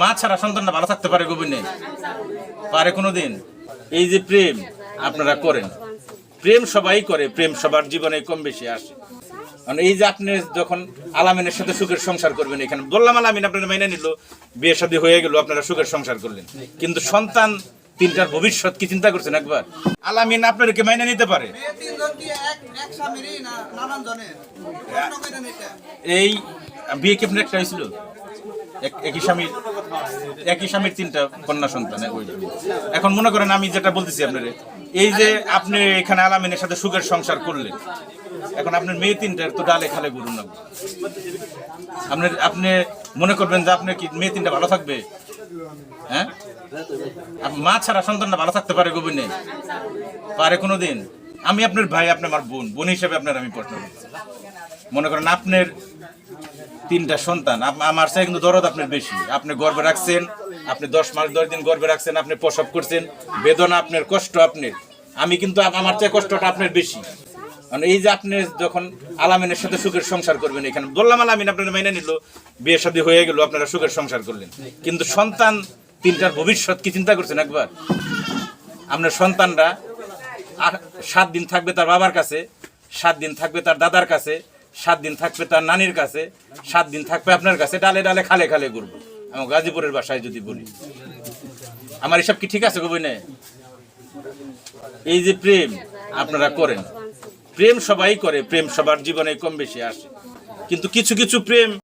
মা ছাড়া সন্তানটা ভালো থাকতে পারে গোবিনে পারে কোনোদিন? এই যে প্রেম আপনারা করেন। প্রেম সবাই করে প্রেম সবার জীবনে কম বেশি আসে। কারণ এই যে আপনি যখন আলামিনের সাথে সুখের সংসার করবেন এখানে বললাম আলামিন আপনারা মেনে নিল বিয়ে শাদী হয়ে গেল আপনারা সুখের সংসার করলেন। কিন্তু সন্তান তিনটার ভবিষ্যৎ কি চিন্তা করছেন একবার? আলামিন আপনাদেরকে মাইনে নিতে পারে। এই বিয়ে কি আপনার একটা হয়েছিল? একই স্বামীর একই স্বামীর তিনটা কন্যা সন্তান এখন মনে করেন আমি যেটা বলতেছি আপনার, এই যে আপনি এখানে আলামিনের সাথে সুখের সংসার করলেন, এখন আপনার মেয়ে তিনটার তো ডালে খালে গুরু না। আপনার আপনি মনে করবেন যে আপনার কি মেয়ে তিনটা ভালো থাকবে? হ্যাঁ? মা ছাড়া সন্তানটা ভালো থাকতে পারে গোবিনে পারে কোনোদিন। আমি আপনার ভাই, আপনি আমার বোন। বোন হিসেবে আপনার আমি প্রশ্ন মনে করেন আপনার তিনটা সন্তান আমার চাই কিন্তু দরদ আপনার বেশি। আপনি গর্বে রাখছেন, আপনি দশ মাস, দশ দিন গর্বে রাখছেন, আপনি প্রসব করছেন, বেদনা আপনার, কষ্ট আপনার। আমি কিন্তু আমার চেয়ে কষ্টটা আপনার বেশি। কারণ এই যে আপনি যখন আলামিনের সাথে সুখের সংসার করবেন, এখানে বললাম আলামিন আপনারা মেনে নিল, বিয়ে শাদী হয়ে গেল, আপনারা সুখের সংসার করলেন। কিন্তু সন্তান তিনটার ভবিষ্যৎ কি চিন্তা করছেন একবার? আপনার সন্তানরা সাত দিন থাকবে তার বাবার কাছে, সাত দিন থাকবে তার দাদার কাছে, সাত দিন থাকবে তার নানির কাছে, সাত দিন থাকবে আপনার কাছে, ডালে ডালে খালে খালে ঘুরবো। আমার গাজীপুরের বাসায় যদি বলি। আমার এসব কি ঠিক আছে গো বইনে? এই যে প্রেম আপনারা করেন, প্রেম সবাই করে, প্রেম সবার জীবনে কম বেশি আসে। কিন্তু কিছু কিছু প্রেম